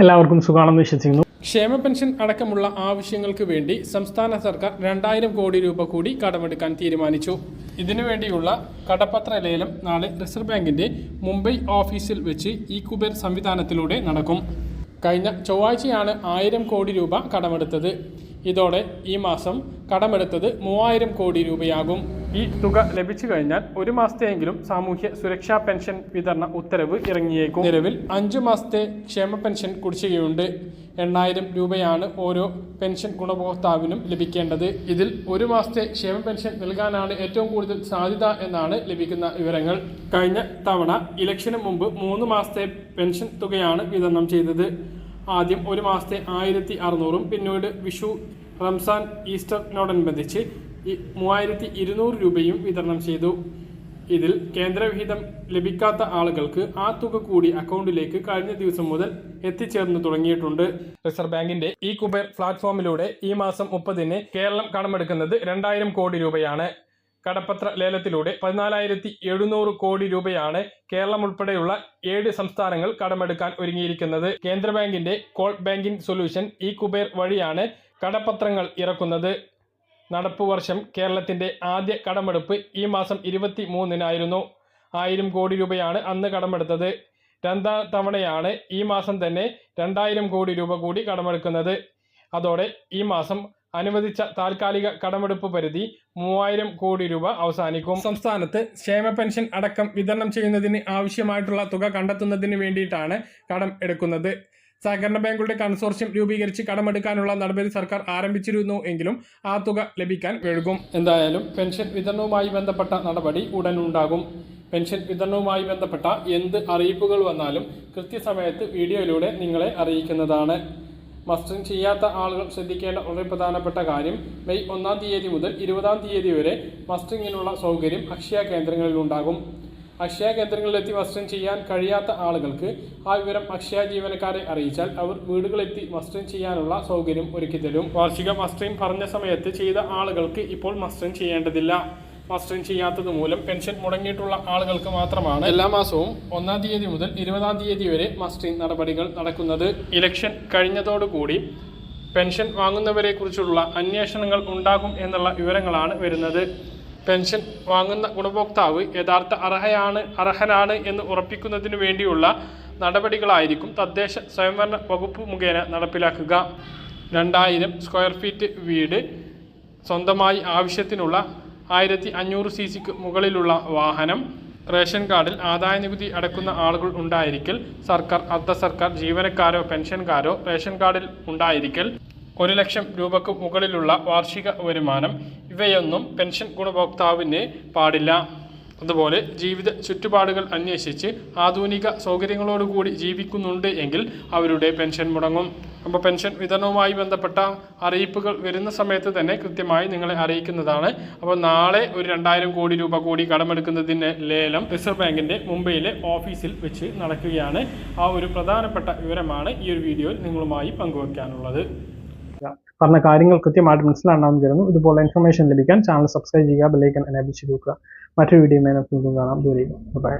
എല്ലാവർക്കും സുഖമാണെന്ന് വിശ്വസിക്കുന്നു. ക്ഷേമ പെൻഷൻ അടക്കമുള്ള ആവശ്യങ്ങൾക്ക് വേണ്ടി സംസ്ഥാന സർക്കാർ രണ്ടായിരം കോടി രൂപ കൂടി കടമെടുക്കാൻ തീരുമാനിച്ചു. ഇതിനുവേണ്ടിയുള്ള കടപ്പത്ര ലേലം നാളെ റിസർവ് ബാങ്കിന്റെ മുംബൈ ഓഫീസിൽ വെച്ച് ഈ കുബേർ സംവിധാനത്തിലൂടെ നടക്കും. കഴിഞ്ഞ ചൊവ്വാഴ്ചയാണ് ആയിരം കോടി രൂപ കടമെടുത്തത്. ഇതോടെ ഈ മാസം കടമെടുത്തത് മൂവായിരം കോടി രൂപയാകും. ഈ തുക ലഭിച്ചു കഴിഞ്ഞാൽ ഒരു മാസത്തെയെങ്കിലും സാമൂഹ്യ സുരക്ഷാ പെൻഷൻ വിതരണ ഉത്തരവ് ഇറങ്ങിയേക്കും. നിലവിൽ അഞ്ചു മാസത്തെ ക്ഷേമ പെൻഷൻ കുടിശ്ശികയുണ്ട്. എണ്ണായിരം രൂപയാണ് ഓരോ പെൻഷൻ ഗുണഭോക്താവിനും ലഭിക്കേണ്ടത്. ഇതിൽ ഒരു മാസത്തെ ക്ഷേമ പെൻഷൻ നൽകാനാണ് ഏറ്റവും കൂടുതൽ സാധ്യത എന്നാണ് ലഭിക്കുന്ന വിവരങ്ങൾ. കഴിഞ്ഞ തവണ ഇലക്ഷന് മുമ്പ് മൂന്ന് മാസത്തെ പെൻഷൻ തുകയാണ് വിതരണം ചെയ്തത്. ആദ്യം ഒരു മാസത്തെ ആയിരത്തി അറുന്നൂറും പിന്നീട് വിഷു റംസാൻ ഈസ്റ്ററിനോടനുബന്ധിച്ച് മൂവായിരത്തി ഇരുന്നൂറ് രൂപയും വിതരണം ചെയ്തു. ഇതിൽ കേന്ദ്രവിഹിതം ലഭിക്കാത്ത ആളുകൾക്ക് ആ തുക കൂടി അക്കൗണ്ടിലേക്ക് കഴിഞ്ഞ ദിവസം മുതൽ എത്തിച്ചേർന്നു തുടങ്ങിയിട്ടുണ്ട്. റിസർവ് ബാങ്കിന്റെ ഈ കുബേർ പ്ലാറ്റ്ഫോമിലൂടെ ഈ മാസം മുപ്പതിന് കേരളം കടമെടുക്കുന്നത് രണ്ടായിരം കോടി രൂപയാണ്. കടപ്പത്ര ലേലത്തിലൂടെ പതിനാലായിരത്തി എഴുന്നൂറ് കോടി രൂപയാണ് കേരളം ഉൾപ്പെടെയുള്ള ഏഴ് സംസ്ഥാനങ്ങൾ കടമെടുക്കാൻ ഒരുങ്ങിയിരിക്കുന്നത്. കേന്ദ്ര ബാങ്കിന്റെ കോൾ ബാങ്കിംഗ് സൊല്യൂഷൻ ഈ കുബേർ വഴിയാണ് കടപ്പത്രങ്ങൾ ഇറക്കുന്നത്. നടപ്പ് വർഷം കേരളത്തിന്റെ ആദ്യ കടമെടുപ്പ് ഈ മാസം ഇരുപത്തി മൂന്നിനായിരുന്നു ആയിരം കോടി രൂപയാണ് അന്ന് കടമെടുത്തത്. രണ്ടാം തവണയാണ് ഈ മാസം തന്നെ രണ്ടായിരം കോടി രൂപ കൂടി കടമെടുക്കുന്നത്. അതോടെ ഈ മാസം അനുവദിച്ച താൽക്കാലിക കടമെടുപ്പ് പരിധി മൂവായിരം കോടി രൂപ അവസാനിക്കും. സംസ്ഥാനത്ത് ക്ഷേമ പെൻഷൻ അടക്കം വിതരണം ചെയ്യുന്നതിന് ആവശ്യമായിട്ടുള്ള തുക കണ്ടെത്തുന്നതിന് വേണ്ടിയിട്ടാണ് കടം എടുക്കുന്നത്. സഹകരണ ബാങ്കുകളുടെ കൺസോർഷ്യം രൂപീകരിച്ച് കടമെടുക്കാനുള്ള നടപടി സർക്കാർ ആരംഭിച്ചിരുന്നു എങ്കിലും ആ തുക ലഭിക്കാൻ വഴുകും. എന്തായാലും പെൻഷൻ വിതരണവുമായി ബന്ധപ്പെട്ട നടപടി ഉടൻ ഉണ്ടാകും പെൻഷൻ വിതരണവുമായി ബന്ധപ്പെട്ട എന്ത് അറിയിപ്പുകൾ വന്നാലും കൃത്യസമയത്ത് വീഡിയോയിലൂടെ നിങ്ങളെ അറിയിക്കുന്നതാണ്. മസ്റ്ററിംഗ് ചെയ്യാത്ത ആളുകൾ ശ്രദ്ധിക്കേണ്ട വളരെ പ്രധാനപ്പെട്ട കാര്യം മെയ് ഒന്നാം തീയതി മുതൽ ഇരുപതാം തീയതി വരെ മസ്റ്ററിങ്ങിനുള്ള സൗകര്യം അക്ഷയ കേന്ദ്രങ്ങളിൽ ഉണ്ടാകും അക്ഷയ കേന്ദ്രങ്ങളിലെത്തി മസ്റ്ററിംഗ് ചെയ്യാൻ കഴിയാത്ത ആളുകൾക്ക് ആ വിവരം അക്ഷയ ജീവനക്കാരെ അറിയിച്ചാൽ അവർ വീടുകളെത്തി മസ്റ്ററിംഗ് ചെയ്യാനുള്ള സൗകര്യം ഒരുക്കിത്തരും വാർഷിക മസ്റ്ററിംഗ് പറഞ്ഞ സമയത്ത് ചെയ്ത ആളുകൾക്ക് ഇപ്പോൾ മസ്റ്ററിംഗ് ചെയ്യേണ്ടതില്ല. മസ്റ്ററിംഗ് ചെയ്യാത്തത് മൂലം പെൻഷൻ മുടങ്ങിയിട്ടുള്ള ആളുകൾക്ക് മാത്രമാണ് എല്ലാ മാസവും ഒന്നാം തീയതി മുതൽ ഇരുപതാം തീയതി വരെ മസ്റ്ററിംഗ് നടപടികൾ നടക്കുന്നത്. ഇലക്ഷൻ കഴിഞ്ഞതോടുകൂടി പെൻഷൻ വാങ്ങുന്നവരെ കുറിച്ചുള്ള അന്വേഷണങ്ങൾ ഉണ്ടാകും എന്നുള്ള വിവരങ്ങളാണ് വരുന്നത്. പെൻഷൻ വാങ്ങുന്ന ഗുണഭോക്താവ് യഥാർത്ഥ അർഹയാണ് അർഹനാണ് എന്ന് ഉറപ്പിക്കുന്നതിനു വേണ്ടിയുള്ള നടപടികളായിരിക്കും തദ്ദേശ സ്വയംഭരണ വകുപ്പ് മുഖേന നടപ്പിലാക്കുക. രണ്ടായിരം സ്ക്വയർ ഫീറ്റ് വീട് സ്വന്തമായി ആവശ്യത്തിനുള്ള ആയിരത്തി അഞ്ഞൂറ് സി സിക്ക് മുകളിലുള്ള വാഹനം. റേഷൻ കാർഡിൽ ആദായ നികുതി അടക്കുന്ന ആളുകൾ ഉണ്ടായിരിക്കൽ. സർക്കാർ അർദ്ധ സർക്കാർ ജീവനക്കാരോ പെൻഷൻകാരോ റേഷൻ കാർഡിൽ ഉണ്ടായിരിക്കൽ. ഒരു ലക്ഷം രൂപക്ക് മുകളിലുള്ള വാർഷിക വരുമാനം. ഇവയൊന്നും പെൻഷൻ ഗുണഭോക്താവിന് പാടില്ല. അതുപോലെ ജീവിത ചുറ്റുപാടുകൾ അന്വേഷിച്ച് ആധുനിക സൗകര്യങ്ങളോടുകൂടി ജീവിക്കുന്നുണ്ട് എങ്കിൽ അവരുടെ പെൻഷൻ മുടങ്ങും. അപ്പോൾ പെൻഷൻ വിതരണവുമായി ബന്ധപ്പെട്ട അറിയിപ്പുകൾ വരുന്ന സമയത്ത് തന്നെ കൃത്യമായി നിങ്ങളെ അറിയിക്കുന്നതാണ്. അപ്പോൾ നാളെ ഒരു രണ്ടായിരം കോടി രൂപ കൂടി കടമെടുക്കുന്നതിന്റെ ലേലം റിസർവ് ബാങ്കിന്റെ മുംബൈയിലെ ഓഫീസിൽ വെച്ച് നടക്കുകയാണ്. ആ ഒരു പ്രധാനപ്പെട്ട വിവരമാണ് ഈ ഒരു വീഡിയോയിൽ നിങ്ങളുമായി പങ്കുവയ്ക്കാനുള്ളത് പറഞ്ഞ കാര്യങ്ങൾ കൃത്യമായിട്ട് മനസ്സിലാണെന്ന് കരുതുന്നു ഇതുപോലെ ഇൻഫർമേഷൻ ലഭിക്കാൻ ചാനൽ സബ്സ്ക്രൈബ് ചെയ്യുക ബെല്ലൈക്കൻ എനേബിൾ ചെയ്ത് വെക്കുക. മറ്റൊരു വീഡിയോ നമുക്ക് കാണാം. ദൂരെ ബൈ